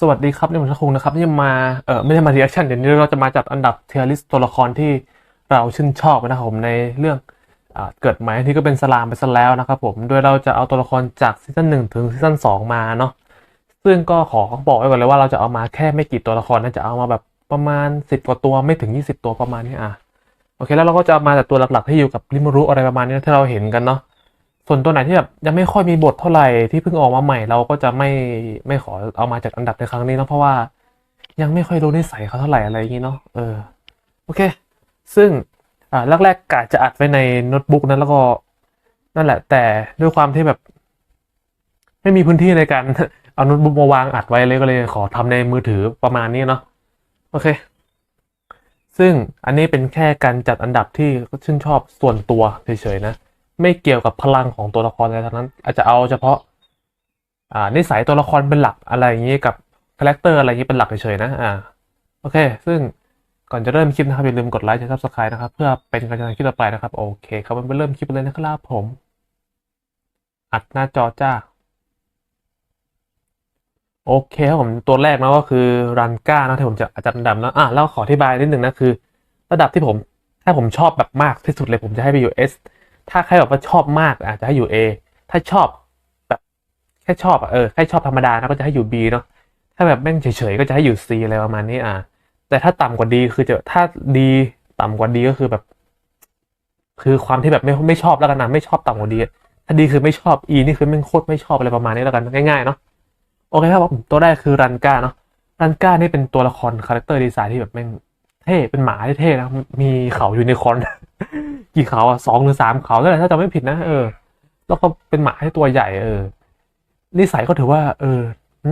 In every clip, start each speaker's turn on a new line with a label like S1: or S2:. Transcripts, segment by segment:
S1: สวัสดีครับนี่ผมชักคุงนะครับที่มาเออไม่ได้มาเรีแอคชั่นเดี๋ยวนี้เราจะมาจัดอันดับเทียริสตัวละครที่เราชื่นชอบนะครับผมในเรื่องอ่าเกิดใหม่ที่ก็เป็นสลามไปซะแล้วนะครับผมโดยเราจะเอาตัวละครจากซีซั่นหนึ่งถึงซีซั่นสองมาเนาะซึ่งก็ขอบอกไว้ก่อนเลยว่าเราจะเอามาแค่ไม่กี่ตัวละครนะจะเอามาแบบประมาณสิบกว่าตัวไม่ถึงยี่สิบตัวประมาณนี้อะโอเคแล้วเราก็จะมาจากตัวหลักๆที่อยู่กับริมารุอะไรประมาณนี้ที่เราเห็นกันเนาะ ส่วนตัวไหนที่แบบยังไม่ค่อยมีบทเท่าไหร่ที่เพิ่งออกมาใหม่เราก็จะไม่ไม่ขอเอามาจากอันดับในครั้งนี้เนาะเพราะว่ายังไม่ค่อยรู้นิสัยเขาเท่าไหร่อะไรอย่างนี้เนาะเออโอเค ซึ่งอ่าแรกๆกะจะอัดไว้ในโน้ตบุ๊กนั้นแล้วก็นั่นแหละ แต่ด้วยความที่แบบ ไม่มีพื้นที่ในการเอาโน้ตบุ๊กมาวางอัดไว้เลยก็เลยขอทำในมือถือประมาณนี้เนาะโอเค ซึ่งอันนี้เป็นแค่การจัดอันดับที่ชื่นชอบส่วนตัวเฉยๆนะ ไม่เกี่ยวกับพลังของตัวละครอะไรทั้งนั้น อาจจะเอาเฉพาะอ่านิสัยตัวละครเป็นหลักอะไรอย่างนี้กับคาแรคเตอร์อะไรอย่างนี้เป็นหลักเฉยๆนะอ่าโอเค ซึ่งก่อนจะเริ่มคลิปนะครับอย่าลืมกดไลค์กดซับสไครต์นะครับ เพื่อเป็นกำลังใจคลิปต่อไปนะครับ โอเคครับมันไปเริ่มคลิปเลยนะครับผม อัดหน้าจอจ้าโอเคครับผมตัวแรกนะก็คือรันก้านะที่ผมจะจัดอันดับนะอะแล้วขออธิบายนิดหนึ่งนะคือ ระดับที่ผม ถ้าผมชอบแบบมากที่สุดเลยผมจะให้ไปอยู่ S ถ้าใครแบบว่าชอบมากอาจจะให้อยู่ A ถ้าชอบแบบแค่ชอบอะเออแค่ชอบธรรมดานะก็จะให้อยู่ B เนาะถ้าแบบแม่งเฉยๆก็จะให้อยู่ C อะไรประมาณนี้อะแต่ถ้าต่ำกว่า D คือจะถ้า D ต่ำกว่า D ก็คือแบบ คือความที่แบบไม่ไม่ชอบแล้วกันนะไม่ชอบต่ำกว่า D ถ้า D คือไม่ชอบ E นี่คือแม่งโคตรไม่ชอบอะไรประมาณนี้แล้วกันง่ายๆเนาะโอเคครับผมตัวแรกคือรันก้าเนาะรันก้านี่เป็นตัวละครคาแรคเตอร์ดีไซน์ที่แบบแม่ง เท่เป็นหมาเท่นะ มีเขาอยู่ในคอน กี่เขาอะสองหรือสามเขานั่นแหละถ้าจำไม่ผิดนะ เออ แล้วก็เป็นหมาที่ตัวใหญ่ เออ นิสัยก็ถือว่า เออ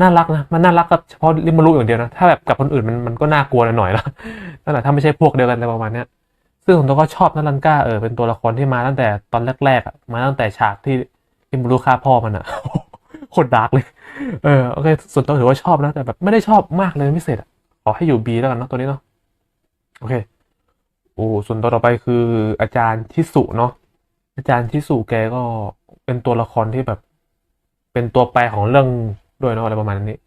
S1: น่ารักนะ มันน่ารักกับเฉพาะริมารุอย่างเดียวนะ ถ้าแบบกับคนอื่นมันมันก็น่ากลัวหน่อยแล้วนั่นแหละถ้าไม่ใช่พวกเดียวกันอะไรประมาณเนี้ย ซึ่งผมก็ชอบนัลันก้า เออ เป็นตัวละครที่มาตั้งแต่ตอนแรกๆอะ มาตั้งแต่ฉากที่ริมารุฆ่าพ่อมันอะโคตรดาร์กเลย เออ โอเค ส่วนตัวถือว่าชอบนะ แต่แบบไม่ได้ชอบมากเลยพิเศษอะขอให้อยู่บีแล้วกันเนาะตัวนี้เนาะ โอเค โอ้ส่วนตัวต่อไปคืออาจารย์ทิสุเนาะอาจารย์ทิสุแกก็เป็นตัวละครที่แบบ เป็นตัวแปรของเรื่องด้วยเนาะอะไรประมาณนี้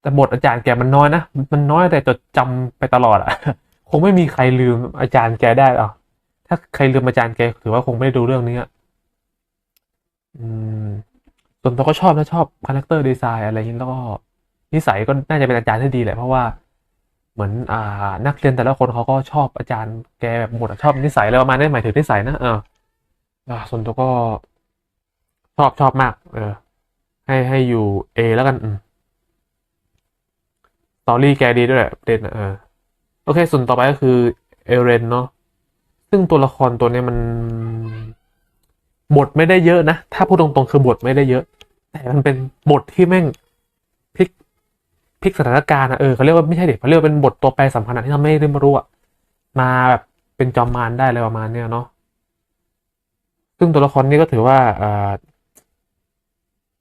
S1: แต่บทอาจารย์แกมันน้อยนะมันน้อยแต่จดจำไปตลอดอะคงไม่มีใครลืมอาจารย์แกได้อะถ้าใครลืมอาจารย์แกถือว่าคงไม่ได้ดูเรื่องนี้อะอืมส่วนตัวก็ชอบนะชอบคาแรคเตอร์ดีไซน์อะไรอย่างนี้แล้วก็นิสัยก็น่าจะเป็นอาจารย์ที่ดีแหละเพราะว่า เหมือนอ่านักเรียนแต่ละคนเขาก็ชอบอาจารย์แกแบบหมดชอบนิสัยอะไรประมาณนี้หมายถึงนิสัยนะเออส่วนตัวก็ชอบชอบมาก เออ ให้ให้อยู่เอแล้วกัน อืมตอรี่แกดีด้วยแหละประเด็นเออโอเค ส่วนต่อไปก็คือเอเรนเนาะซึ่งตัวละครตัวนี้มัน บทไม่ได้เยอะนะ ถ้าพูดตรงๆคือบทไม่ได้เยอะ แต่มันเป็นบทที่แม่ง พลิกสถานการณ์อะเออเขาเรียกว่าไม่ใช่เด็กเขาเรียกว่าเป็นบทตัวแปรสำคัญที่ทำให้เรมารุอะมาแบบเป็นจอมมารได้เลยประมาณเนี้ยเนาะซึ่งตัวละครนี้ก็ถือว่าเอ่อ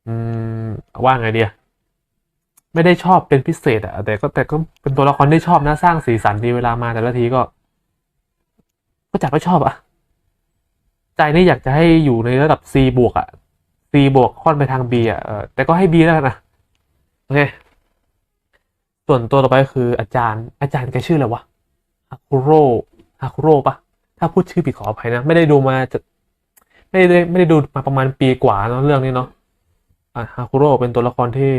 S1: อืมว่าไงเดียไม่ได้ชอบเป็นพิเศษอะแต่ก็แต่ก็เป็นตัวละครที่ชอบนะสร้างสีสันดีเวลามาแต่ละทีก็ ก็จับไม่ชอบอะใจนี่อยากจะให้อยู่ในระดับ C บวกอะ C บวกค่อนไปทาง B อะแต่ก็ให้ B แล้วนะโอเค ส่วนตัวต่อไปคืออาจารย์ อาจารย์แกชื่ออะไรวะฮาคุโร่ฮาคุโร่ปะถ้าพูดชื่อผิดขออภัยนะ ไม่ได้ดูมาจะไม่ได้ไม่ได้ดูมาประมาณปีกว่าเนาะเรื่องนี้เนาะฮาคุโร่เป็นตัวละครที่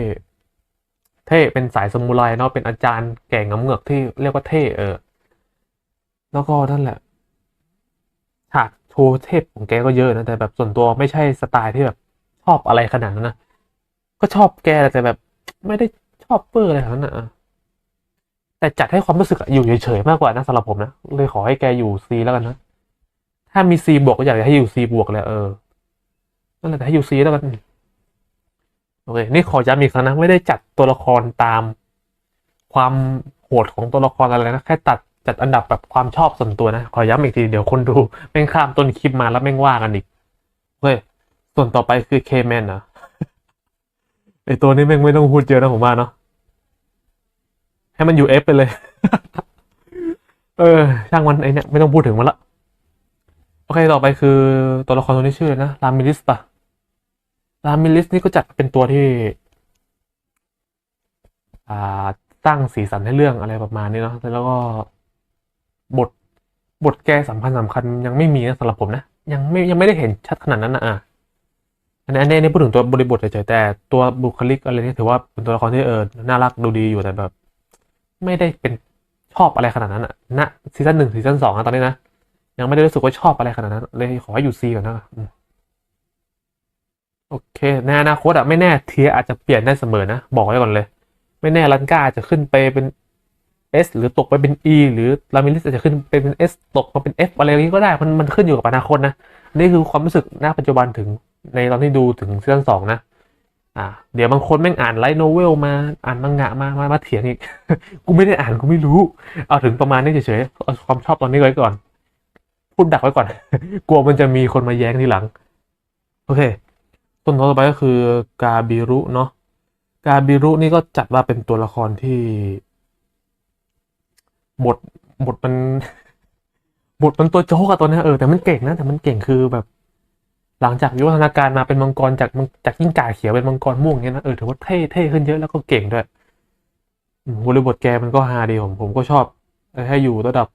S1: เท่เป็นสายสมุไรเนาะเป็นอาจารย์แก่งำเงือกที่เรียกว่าเท่เออ แล้วก็นั่นแหละฉากโชว์เทพของแกก็เยอะนะแต่แบบส่วนตัวไม่ใช่สไตล์ที่แบบชอบอะไรขนาดนั้นนะก็ชอบแกแต่แบบไม่ได้ชอบเปอร์อะไรขนาดนั้นนะ แต่จัดให้ความรู้สึกอยู่เฉยๆมากกว่านะสำหรับผมนะเลยขอให้แกอยู่ซีแล้วกันนะถ้ามีซีบวกก็อยากให้อยู่ซีบวกเลยเออนั่นแหละแต่ให้อยู่ซีแล้วกันโอเคนี่ขอย้ำอีกครั้งนะไม่ได้จัดตัวละครตาม ความโหดของตัวละครอะไรนะแค่ตัดจัดอันดับแบบความชอบส่วนตัวนะขอย้ำอีกทีเดี๋ยวคนดูแม่งข้ามต้นคลิปมาแล้วแม่งว่ากันอีกเฮ้ยส่วนต่อไปคือเคแมนนะไอตัวนี้แม่งไม่ต้องพูดเยอะนะผมว่าเนาะ ให้มันอยู่เอฟไปเลย เออ ช่างมันไอเนี่ยไม่ต้องพูดถึงมันละ โอเค ต่อไปคือตัวละครตัวนี้ชื่ออะไรนะรามิลิสปะรามิลิสนี่ก็จัดเป็นตัวที่ อ่าสร้างสีสันให้เรื่องอะไรประมาณนี้เนาะแล้วก็บทบทแกสำคัญสำคัญยังไม่มีนะสำหรับผมนะ ยังไม่ยังไม่ได้เห็นชัดขนาดนั้นนะอะอันนี้อันนี้อันนี้พูดถึงตัวบริบทเฉยๆแต่ตัวบุคลิกอะไรนี่ถือว่าเป็นตัวละครที่เออน่ารักดูดีอยู่แต่แบบ ไม่ได้เป็นชอบอะไรขนาดนั้นอะณซีซั่นหนึ่งซีซั่นสองนะตอนนี้นะ ยังไม่ได้รู้สึกว่าชอบอะไรขนาดนั้น เลยขอให้อยู่ซีก่อนนะโอเคในอนาคตอะไม่แน่เทียอาจจะเปลี่ยนได้เสมอนะ บอกไว้ก่อนเลย ไม่แน่ลันก้าอาจจะขึ้นไปเป็น S หรือตกไปเป็น E หรือลามิลิสอาจจะขึ้นไปเป็น S ตกมาเป็น F อะไรอย่างนี้ก็ได้มันมันขึ้นอยู่กับอนาคตนะนี่คือความรู้สึกณปัจจุบันถึงในตอนที่ดูถึงซีซั่นสองนะ อ่าเดี๋ยวบางคนแม่งอ่านไลท์โนเวลมาอ่านมังงะมามามาเถียงอีก กูไม่ได้อ่านกูไม่รู้ เอาถึงประมาณนี้เฉยๆเอาความชอบตอนนี้ไว้ก่อน พูดดักไว้ก่อน กลัวมันจะมีคนมาแย้งทีหลัง โอเค ต้นต่อไปก็คือกาบิรุเนาะกาบิรุนี่ก็จัดว่าเป็นตัวละครที่บทบทมันบทมันตัวโจ๊กอะตัวเนี้ยเออแต่มันเก่งนะแต่มันเก่งคือแบบ หลังจากวิวัฒนาการมาเป็นมังกรจากมังจากยิ่งก่าเขียวเป็นมังกรม่วงเงี้ยนะเออถือว่าเท่เท่ขึ้นเยอะแล้วก็เก่งด้วยบริบทแกมันก็ฮาดีผมผมก็ชอบให้อยู่ระดับ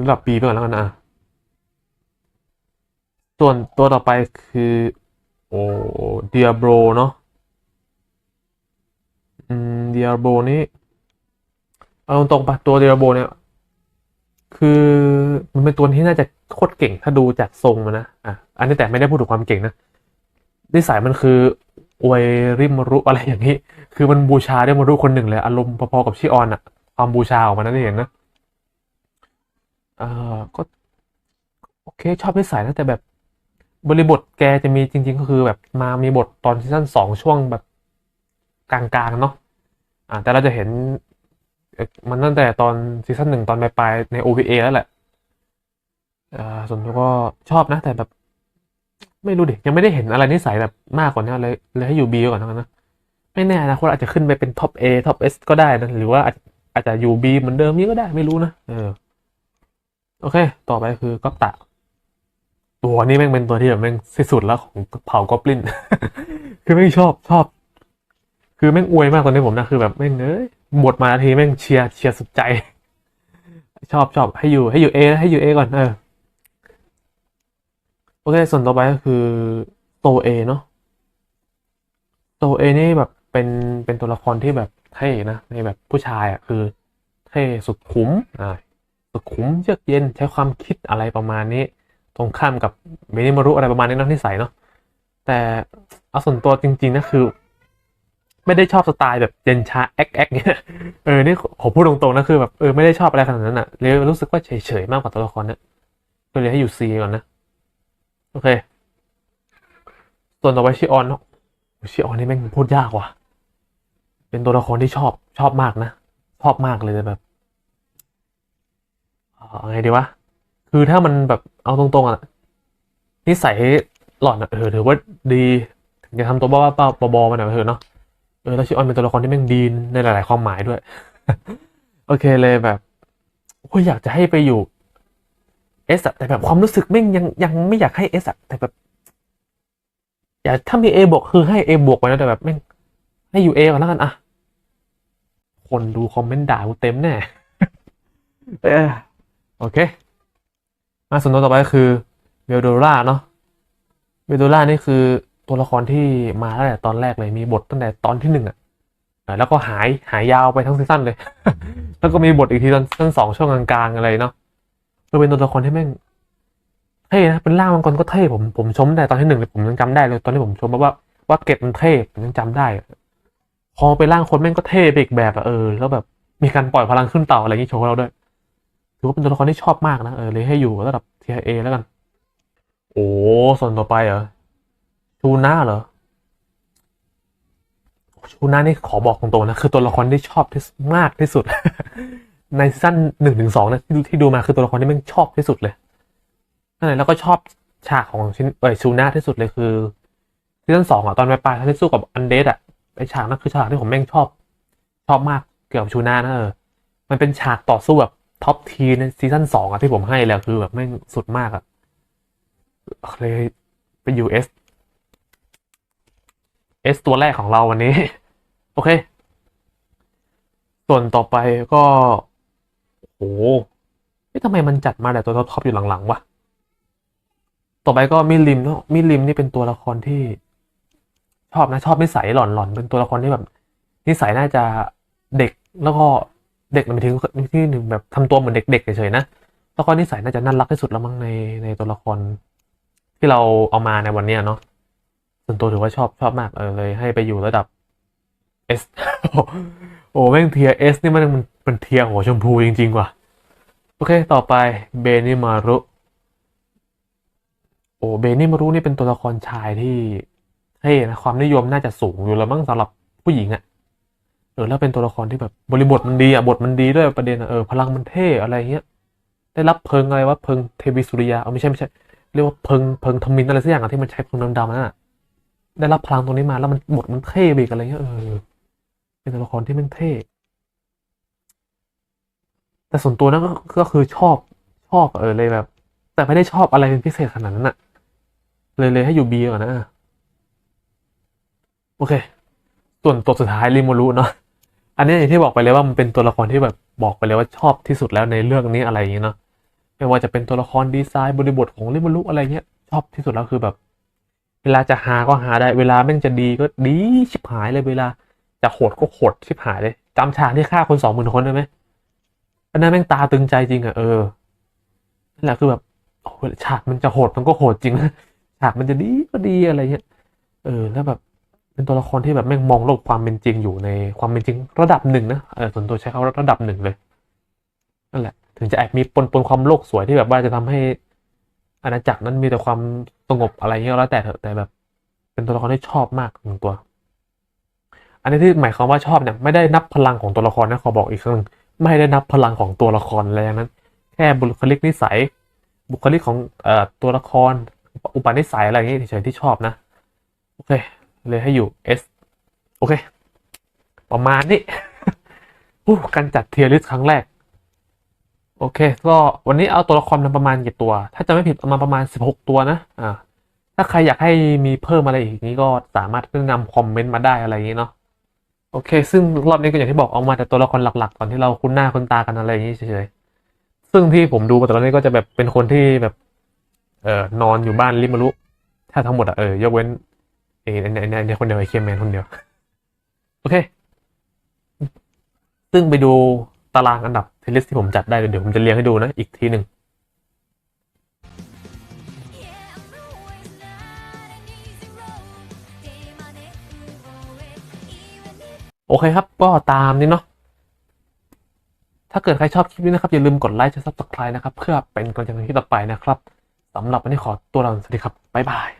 S1: ระดับปีไปก่อนแล้วกันนะส่วนตัวต่อไปคือ โอ้เดียโบรเนาะอืมเดียโบรนี่เอาตรงปะตัวเดรโบเนี่ย คือมันเป็นตัวที่น่าจะโคตรเก่งถ้าดูจากทรงมันนะอะอันนี้แต่ไม่ได้พูดถึงความเก่งนะนิสัยมันคืออวยริมรุอะไรอย่างนี้ คือมันบูชาริมารุคนหนึ่งเลย อารมณ์พอๆกับชิออนอะความบูชาของมันนั่นเองนะเอ่อก็โอเค ชอบนิสัยนะแต่แบบบริบทแกจะมีจริง ๆ ก็คือแบบมามีบทตอนซีซั่นสองช่วงแบบกลางๆเนาะอ่าแต่เราจะเห็น มันตั้งแต่ตอนซีซั่นหนึ่งตอนปลายๆใน OVA แล้วแหละอ่าส่วนตัวก็ชอบนะ แต่แบบ ไม่รู้ดิยังไม่ได้เห็นอะไรนิสัยแบบมากกว่านี้เลยเลยให้อยู่ B ก่อนแล้วกันะไม่แน่นะคนอาจจะขึ้นไปเป็นท็อป A ท็อป S ก็ได้นะหรือว่าอาจอาจะอยู่ B เหมือนเดิมนี้ก็ได้ไม่รู้นะเออโอเค ต่อไปคือก๊อปตะตัวนี้แม่งเป็นตัวที่แบบแม่งที่สุดแล้วของเผ่ากอบลิน คือแม่งชอบชอบ คือแม่งอวยมากตอนนี้ผมนะ คือแบบแม่งเอ้ย บทมาทีแม่งเชียร์เชียร์สุดใจ ชอบชอบให้อยู่ให้อยู่เอให้อยู่เอก่อนเออโอเค ส่วนต่อไปก็คือโตเอเนาะโตเอนี่แบบเป็นเป็นตัวละครที่แบบเท่นะในแบบผู้ชายอะคือเท่สุดขุมอ่าสุดขุมเยือกเย็นใช้ความคิดอะไรประมาณนี้ ตรงข้ามกับเมนิมารุอะไรประมาณนี้เนาะนิสัยเนาะแต่เอาส่วนตัวจริง ๆนะคือ ไม่ได้ชอบสไตล์แบบเย็นชาแอ๊กแอ๊กเนี่ยเออนี่ผมพูดตรงๆนะคือแบบเออไม่ได้ชอบอะไรขนาดนั้นอะเลยรู้สึกว่าเฉยๆมากกว่าตัวละครเนี่ยก็เลยให้อยู่ซีก่อนนะโอเค ส่วนต่อไปชิออนเนาะชิออนนี่แม่งพูดยากว่ะ เป็นตัวละครที่ชอบชอบมากนะชอบมากเลยแบบเอาไงดีวะคือถ้ามันแบบเอาตรงๆอะนิสัยหล่อนอะเออถือว่าดีถึงจะทำตัวบ้าๆบอๆมาหน่อยเถอะเนาะ เออแล้วชิออนเป็นตัวละครที่แม่งดีในหลาย ๆ ความหมายด้วย โอเคเลยแบบโอ้ยอยากจะให้ไปอยู่เอสแต่แบบความรู้สึกแม่งยังยังไม่อยากให้เอสแต่แบบ อยากถ้ามีเอบวกคือให้เอบวกไปนะแต่แบบแม่งให้อยู่เอก่อนแล้วกันอะคนดูคอมเมนต์ด่ากูเต็มแน่เออโอเค มาส่วนตัวต่อไปก็คือเวลโดราเนาะเวลโดรานี่คือ ตัวละครที่มาตั้งแต่ตอนแรกเลยมีบทตั้งแต่ตอนที่หนึ่งอะแล้วก็หายหายยาวไปทั้งซีซั่นเลย แล้วก็มีบทอีกทีตอนซีซั่นสองช่วงกลางๆอะไรเนาะก็เป็นตัวละครที่แม่งเท่นะ เป็นร่างมังกรก็เท่ผมผมชมแต่ตอนที่หนึ่งเลยผมยังจำได้เลย ตอนที่ผมชมว่าว่าเก็ตมันเท่ผมยังจำได้ พอไปร่างคนแม่งก็เท่ไปอีกแบบอะเออ แล้วแบบมีการปล่อยพลังขึ้นเต่าอะไรอย่างนี้โชว์เราด้วยถือว่าเป็นตัวละครที่ชอบมากนะเออเลยให้อยู่ระดับ TIA แล้วกัน โอ้ส่วนต่อไปเหรอ ชูน่าเหรอชูน่านี่ขอบอกตรงๆนะ คือตัวละครที่ชอบที่มากที่สุด ในซั่นหนึ่งถึงสองนะที่ที่ดูมาคือตัวละครที่แม่งชอบที่สุดเลยนั่นแหละแล้วก็ชอบฉากของชินเออชูน่าที่สุดเลยคือซีซั่นสองอะตอนปลายๆที่สู้กับอันเดดอะไอฉากนั้นคือฉากที่ผมแม่งชอบ ชอบมากเกี่ยวกับชูน่านะเออมันเป็นฉากต่อสู้แบบท็อปทีในซีซั่นสองอะที่ผมให้แล้วคือแบบแม่งสุดมากอะเลยไปยูเอส เอสตัวแรกของเราวันนี้ โอเค ส่วนต่อไปก็โอ้โหทำไมมันจัดมาแต่ตัวท็อปๆอยู่หลังๆวะต่อไปก็มิลิมเนาะมิลิมนี่เป็นตัวละครที่ชอบนะชอบนิสัยหล่อนๆเป็นตัวละครที่แบบนิสัยน่าจะเด็กแล้วก็เด็กมันถึงที่หนึ่งแบบทำตัวเหมือนเด็กๆเฉยๆนะแล้วก็นิสัยน่าจะน่ารักที่สุดแล้วมั้งในในตัวละครที่เราเอามาในวันเนี้ยเนาะ ส่วนตัวถือว่าชอบชอบมากเออเลยให้ไปอยู่ระดับ S โอ้แม่งเทีย S นี่มันมันเป็นเทียหัวชมพูจริงๆว่ะ โอเคต่อไปเบนิมารุโอ้เบนิมารุนี่เป็นตัวละครชายที่เท่นะความนิยมน่าจะสูงอยู่แล้วมั้งสำหรับผู้หญิงอะ่ะเออแล้วเป็นตัวละครที่แบบบริบทมันดีอะ่ะบทมันดีด้วยประเด็นอะเออพลังมันเท่อะไรเงี้ยได้รับเพิงอะไรวะเพิงเทวิสุริยาเอาไม่ใช่ไม่ใช่เรียกว่าเพิงเพิงทมินอะไรสักอย่างอะที่มันใช้เพิงดำๆนั่นอะ ได้รับพลังตรงนี้มาแล้วมันบทมันเท่ไปอีกอะไรเงี้ยเออเป็นตัวละครที่มันเท่ แต่ส่วนตัวนั้นก็คือชอบชอบเออเลยแบบ แต่ไม่ได้ชอบอะไรเป็นพิเศษขนาดนั้นอะเลยเลยให้อยู่บีก่อนนะโอเค ส่วนตัวสุดท้ายริโมรุเนาะอันนี้อย่างที่บอกไปเลยว่ามันเป็นตัวละครที่แบบบอกไปเลยว่าชอบที่สุดแล้วในเรื่องนี้อะไรอย่างเงี้ยเนาะไม่ว่าจะเป็นตัวละครดีไซน์บริบทของริโมรุอะไรเงี้ยชอบที่สุดแล้วคือแบบ เวลาจะหาก็หาได้ เวลาแม่งจะดีก็ดีชิบหายเลยเวลา จะโหดก็โหดชิบหายเลยจำฉากที่ฆ่าคนสองหมื่นคนได้ไหมอันนั้นแม่งตาตึงใจจริงอะเออนั่นแหละคือแบบฉากมันจะโหดมันก็โหดจริงนะฉากมันจะดีก็ดีอะไรเงี้ยเออแล้วแบบเป็นตัวละครที่แบบแม่งมองโลกความเป็นจริงอยู่ในความเป็นจริงระดับหนึ่งนะเออส่วนตัวใช้คำว่าระดับหนึ่งเลยนั่นแหละ ถึงจะแอบมีปนปนความโลกสวยที่แบบว่าจะทำให้ อาณาจักรนั้นมีแต่ความสงบอะไรเงี้ยแล้วแต่เถอะแต่แบบ เป็นตัวละครที่ชอบมากหนึ่งตัว อันนี้ที่หมายความว่าชอบเนี่ยไม่ได้นับพลังของตัวละครนะขอบอกอีกครั้งไม่ได้นับพลังของตัวละครอะไรอย่างนั้น แค่บุคลิกนิสัย บุคลิกของเอ่อตัวละคร อุปนิสัยอะไรอย่างงี้เฉยๆที่ชอบนะโอเค เลยให้อยู่ S โอเค ประมาณนี้ การจัดเทียร์ลิสครั้งแรก โอเค ก็วันนี้เอาตัวละครมาประมาณกี่ตัว ถ้าจะไม่ผิดเอามาประมาณ 16 ตัวนะ อ่า ถ้าใครอยากให้มีเพิ่มอะไรอีกนี้ก็สามารถแนะนำคอมเมนต์มาได้อะไรอย่างนี้เนาะ โอเค ซึ่งรอบนี้ก็อย่างที่บอกเอามาแต่ตัวละครหลักๆก่อนที่เราคุ้นหน้าคุ้นตากันอะไรอย่างนี้เฉยๆ ซึ่งที่ผมดูมาแต่ละนี้ก็จะแบบเป็นคนที่แบบ เอ่อ นอนอยู่บ้านริมารุถ้าทั้งหมดอะเออยกเว้นเอ้ในในในคนเดียวไอเคมแมนคนเดียว โอเค ซึ่งไปดู ตารางอันดับเทลิสที่ผมจัดได้เดี๋ยวผมจะเรียงให้ดูนะอีกทีหนึ่งโอเคครับ ก็ตามนี้เนาะถ้าเกิดใครชอบคลิปนี้นะครับ อย่าลืมกดไลค์และ subscribe นะครับ เพื่อเป็นกำลังใจในคลิปต่อไปนะครับสำหรับวันนี้ขอตัวลาสวัสดีครับ บ๊ายบาย